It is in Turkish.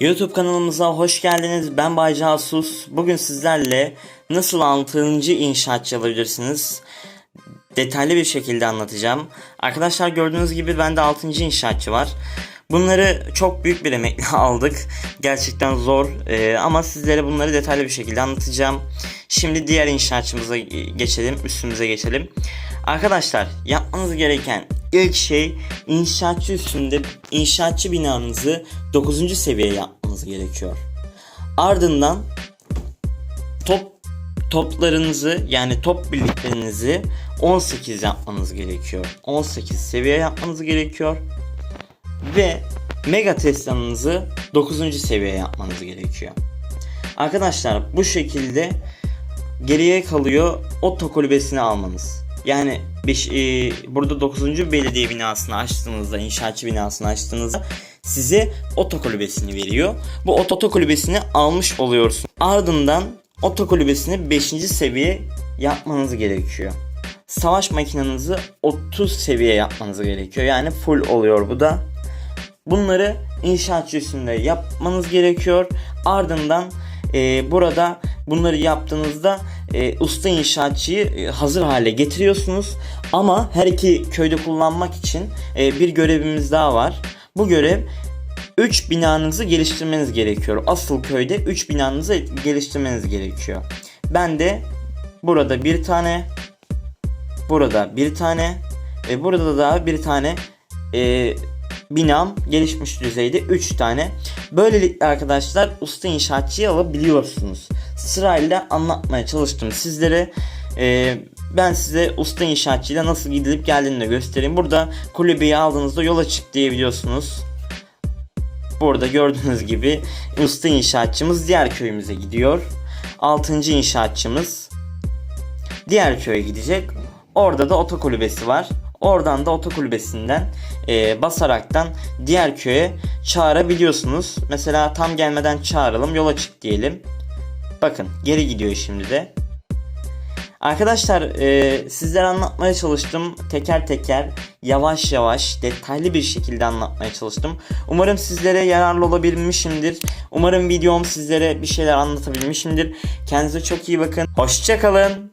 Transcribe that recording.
YouTube kanalımıza hoş geldiniz. Ben Bay Casus. Bugün sizlerle nasıl 6. inşaatçı alabilirsiniz detaylı bir şekilde anlatacağım. Arkadaşlar gördüğünüz gibi bende 6. inşaatçı var. Bunları çok büyük bir emekle aldık. Gerçekten zor Ee, ama sizlere bunları detaylı bir şekilde anlatacağım. Şimdi diğer inşaatçımıza geçelim, üstümüze geçelim. Arkadaşlar yapmanız gereken ilk şey inşaatçı üstünde inşaatçı binanızı 9. seviyeye yapmanız gerekiyor. Ardından top toplarınızı yani top birliklerinizi 18 yapmanız gerekiyor. 18 seviye yapmanız gerekiyor. Ve Mega Tesla'nızı 9. seviye yapmanız gerekiyor. Arkadaşlar bu şekilde geriye kalıyor oto kulübesini almanız. Yani beş, e, burada 9. belediye binasını açtığınızda, inşaatçı binasını açtığınızda size oto kulübesini veriyor. Bu oto kulübesini almış oluyorsun. Ardından oto kulübesini 5. seviye yapmanız gerekiyor. Savaş makinenizi 30 seviye yapmanız gerekiyor. Yani full oluyor bu da. Bunları inşaatçı üstünde yapmanız gerekiyor. Ardından e, burada bunları yaptığınızda e, usta inşaatçıyı e, hazır hale getiriyorsunuz. Ama her iki köyde kullanmak için e, bir görevimiz daha var. Bu görev 3 binanızı geliştirmeniz gerekiyor. Asıl köyde 3 binanızı geliştirmeniz gerekiyor. Ben de burada bir tane, burada bir tane ve burada da bir tane e, binam gelişmiş düzeyde 3 tane. Böylelikle arkadaşlar usta inşaatçıyı alabiliyorsunuz. Sırayla anlatmaya çalıştım sizlere. Ee, ben size usta inşaatçıyla nasıl gidilip geldiğini de göstereyim. Burada kulübeyi aldığınızda yola çık diyebiliyorsunuz. Burada gördüğünüz gibi usta inşaatçımız diğer köyümüze gidiyor. 6. inşaatçımız diğer köye gidecek. Orada da oto kulübesi var. Oradan da oto kulübesinden e, basaraktan diğer köye çağırabiliyorsunuz. Mesela tam gelmeden çağıralım yola çık diyelim. Bakın geri gidiyor şimdi de. Arkadaşlar e, sizlere anlatmaya çalıştım. Teker teker yavaş yavaş detaylı bir şekilde anlatmaya çalıştım. Umarım sizlere yararlı olabilmişimdir. Umarım videom sizlere bir şeyler anlatabilmişimdir. Kendinize çok iyi bakın. Hoşçakalın.